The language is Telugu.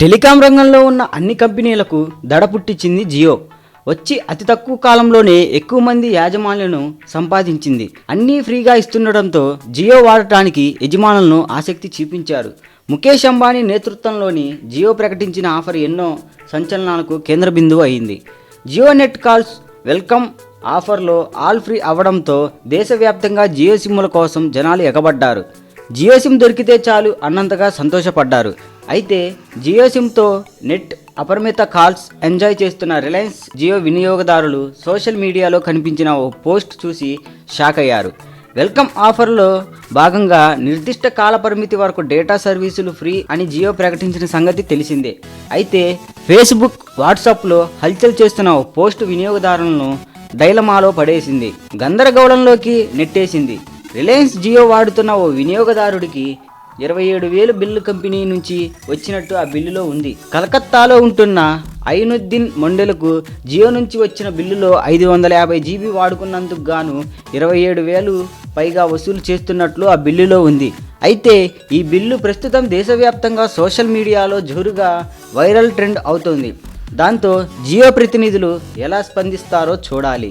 టెలికాం రంగంలో ఉన్న అన్ని కంపెనీలకు దడ పుట్టించింది జియో. వచ్చి అతి తక్కువ కాలంలోనే ఎక్కువ మంది యాజమాన్యులను సంపాదించింది. అన్నీ ఫ్రీగా ఇస్తుండటంతో జియో వాడటానికి యజమానులను ఆసక్తి చూపించారు. ముఖేష్ అంబానీ నేతృత్వంలోని జియో ప్రకటించిన ఆఫర్ ఎన్నో సంచలనాలకు కేంద్ర బిందువు అయింది. జియో నెట్ కాల్స్ వెల్కమ్ ఆఫర్లో ఆల్ ఫ్రీ అవ్వడంతో దేశవ్యాప్తంగా జియో సిమ్ముల కోసం జనాలు ఎగబడ్డారు. జియో సిమ్ దొరికితే చాలు అన్నంతగా సంతోషపడ్డారు. అయితే జియో సిమ్తో నెట్ అపరిమిత కాల్స్ ఎంజాయ్ చేస్తున్న రిలయన్స్ జియో వినియోగదారులు సోషల్ మీడియాలో కనిపించిన ఓ పోస్ట్ చూసి షాక్ అయ్యారు. వెల్కమ్ ఆఫర్లో భాగంగా నిర్దిష్ట కాల పరిమితి వరకు డేటా సర్వీసులు ఫ్రీ అని జియో ప్రకటించిన సంగతి తెలిసిందే. అయితే ఫేస్బుక్ వాట్సాప్లో హల్చల్ చేస్తున్న ఓ పోస్ట్ వినియోగదారులను డైలమాలో పడేసింది. గందరగోళంలోకి నెట్టేసింది. రిలయన్స్ జియో వాడుతున్న ఓ వినియోగదారుడికి ఇరవై ఏడు వేలు బిల్లు కంపెనీ నుంచి వచ్చినట్టు ఆ బిల్లులో ఉంది. కలకత్తాలో ఉంటున్న ఐనుద్దీన్ మండలకు జియో నుంచి వచ్చిన బిల్లులో ఐదు వందల యాభై జీబీ వాడుకున్నందుకు గాను ఇరవై ఏడు వేలు పైగా వసూలు చేస్తున్నట్లు ఆ బిల్లులో ఉంది. అయితే ఈ బిల్లు ప్రస్తుతం దేశవ్యాప్తంగా సోషల్ మీడియాలో జోరుగా వైరల్ ట్రెండ్ అవుతోంది. దాంతో జియో ప్రతినిధులు ఎలా స్పందిస్తారో చూడాలి.